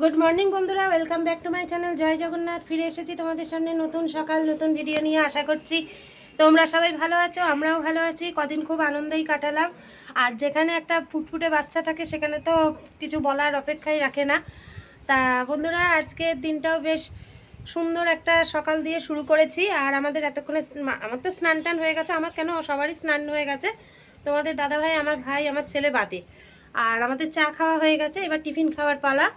Good morning বন্ধুরা welcome back to my channel জয় জগন্নাথ, ফিরে এসেছি তোমাদের সামনে নতুন সকাল, নতুন ভিডিও নিয়ে আশা করছি তোমরা সবাই ভালো আছো, আমরাও ভালো আছি। কদিন খুব আনন্দেই কাটালাম। আর যেখানে একটা ফুটফুটে বাচ্চা থাকে, সেখানে তো কিছু বলার অপেক্ষাই রাখে না। তা বন্ধুরা, আজকের দিনটাও বেশ সুন্দর একটা সকাল দিয়ে শুরু করেছি। আর আমাদের এতক্ষণে আমার তো স্নান টান হয়ে গেছে। আমার কেন, সবারই স্নান হয়ে গেছে। তোমাদের দাদা ভাই আমার ভাই, আমার ছেলে বাদে। আর আমাদের চা খাওয়া হয়ে গেছে। এবার টিফিন খাওয়ার পালা।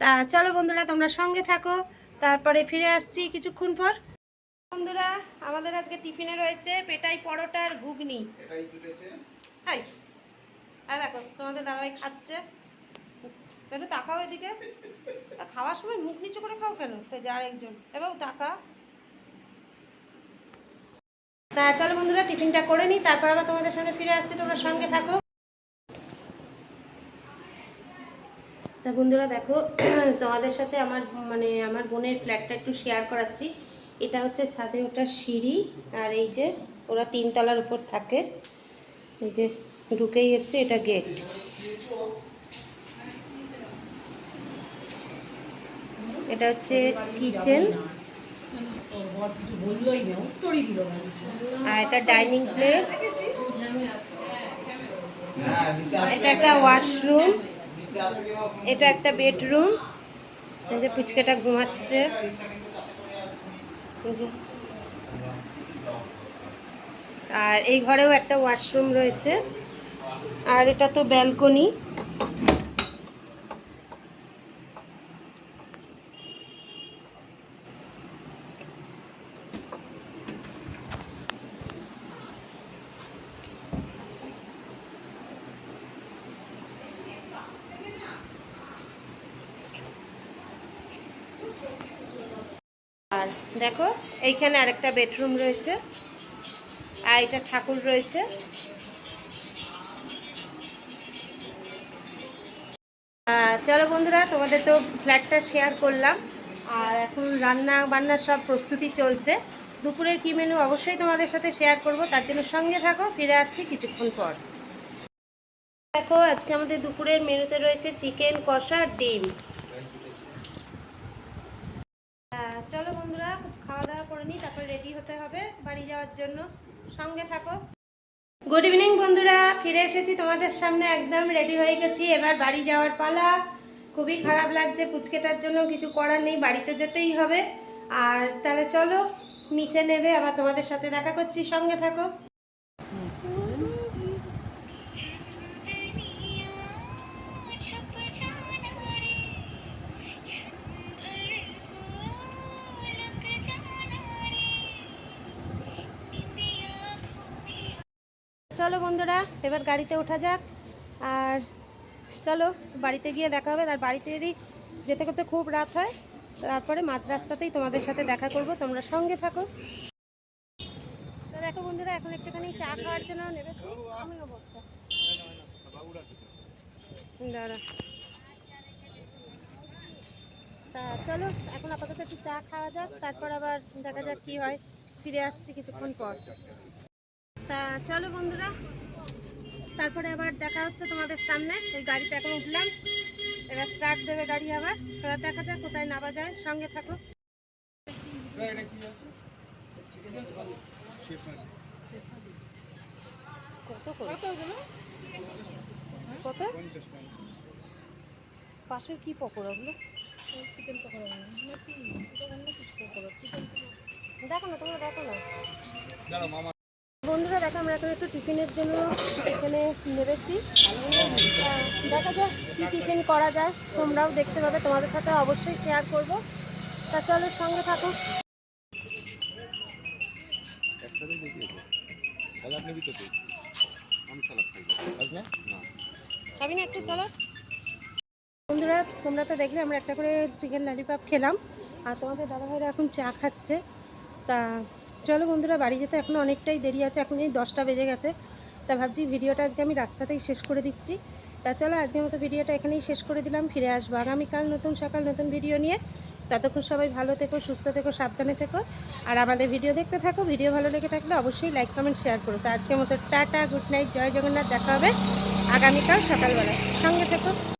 তা চলো বন্ধুরা তোমরা সঙ্গে থাকো। তারপরে ফিরে আসছি কিছুক্ষণ পর। বন্ধুরা আমাদের আজকে টিফিনে রয়েছে পেটাই পরোটা আর ঘুগনি হাই। আর দেখো তোমাদের দাদাভাই খাচ্ছে। একটু তাকাও এদিকে। খাওয়ার সময় মুখ নিচু করে খাও কেন? সে যার একজন এবার তাকা। তা চলো বন্ধুরা টিফিনটা করে নিই তারপর আবার তোমাদের সঙ্গে ফিরে আসছি। তোমরা সঙ্গে থাকো। তা বন্ধুরা দেখো তোমাদের সাথে আমার মানে আমার বোনের ফ্ল্যাটটা একটু শেয়ার করাচ্ছি। এটা হচ্ছে ছাদে ওটা সিঁড়ি আর এই যে ওরা তিনতলার উপর থাকে। এই যে ঢুকেই হচ্ছে এটা গেট এটা হচ্ছে কিচেন আর এটা ডাইনিং প্লেস হ্যাঁ আসবে। এটা একটা ওয়াশরুম এটা একটা বেডরুম। যে পুচকাটা ঘুমাচ্ছে। আর এই ঘরেও একটা ওয়াশরুম রয়েছে। আর এটা তো ব্যালকনি। আর দেখো, এইখানে আরেকটা বেডরুম রয়েছে। আর এটা ঠাকুর রয়েছে। চলো বন্ধুরা, তোমাদের তো ফ্ল্যাটটা শেয়ার করলাম। আর এখন রান্না বান্নার সব প্রস্তুতি চলছে। দুপুরের কি মেনু অবশ্যই তোমাদের সাথে শেয়ার করব। তার জন্য সঙ্গে থাকো, ফিরে আসছি কিছুক্ষণ পর। দেখো, আজকে আমাদের দুপুরের মেনুতে রয়েছে চিকেন কষা ডিম। চলো বন্ধুরা খাওয়া দাওয়া করে নিই তারপর রেডি হতে হবে বাড়ি যাওয়ার জন্য। সঙ্গে থাকো। গুড ইভিনিং বন্ধুরা ফিরে এসেছি তোমাদের সামনে একদম রেডি হয়ে গেছি। এবার বাড়ি যাওয়ার পালা। খুবই খারাপ লাগছে পুচকেটার জন্য কিছু করার নেই বাড়িতে যেতেই হবে। আর তাহলে চলো নিচে নেবে আবার তোমাদের সাথে দেখা করছি সঙ্গে থাকো। চলো বন্ধুরা, এবার গাড়িতে ওঠা যাক। আর চলো, বাড়িতে গিয়ে দেখা হবে। আর বাড়িতে যদি যেতে করতে খুব রাত হয়, তারপরে মাঝ রাস্তাতেই তোমাদের সাথে দেখা করব। তোমরা সঙ্গে থাকো। তো দেখো বন্ধুরা, এখন একটুখানি চা খাওয়ার জন্য দাঁড়া। তা চলো, এখন আপাতত একটু চা খাওয়া যাক, তারপর আবার দেখা যাক কি হয়। ফিরে আসছি কিছুক্ষণ পর। তা চলো বন্ধুরা তারপরে আবার দেখা হচ্ছে তোমাদের সামনে। এই গাড়িতে এখন উঠলাম এবার স্টার্ট দেবে গাড়ি আবার। এবার দেখা যাক কোথায় নামা যায় সঙ্গে থাকো। কত করে? কত পাশের কি পকোড়া দেখো না তোমরা দেখো না। চলো মামা বন্ধুরা দেখো আমরা এখন একটু টিফিনের জন্য এখানে আহ, দেখা যাক কী টিফিন করা যায় তোমরাও দেখতে পাবে তোমাদের সাথে অবশ্যই শেয়ার করব। তা চলো সঙ্গে থাকো। না একটু বন্ধুরা তোমরা তো দেখলে আমরা একটা করে চিকেন ললিপপ খেলাম। আর তোমাদের দাদাভাইরা এখন চা খাচ্ছে। তা চলো বন্ধুরা বাড়ি যেতে এখন অনেকটাই দেরি আছে, এখন এই দশটা বেজে গেছে। তা ভাবছি ভিডিওটা আজকে আমি রাস্তাতেই শেষ করে দিচ্ছি। তা চলো, আজকের মতো ভিডিওটা এখানেই শেষ করে দিলাম, ফিরে আসব আগামীকাল নতুন সকাল নতুন ভিডিও নিয়ে। ততক্ষণ সবাই ভালো থেকো, সুস্থ থেকো, সাবধানে থেকো। আর আমাদের ভিডিও দেখতে থাকো, ভিডিও ভালো লেগে থাকলে অবশ্যই লাইক কমেন্ট শেয়ার করো। তো আজকের মতো টাটা গুড নাইট জয় জগন্নাথ, দেখা হবে আগামীকাল সকালবেলা সঙ্গে থেকো।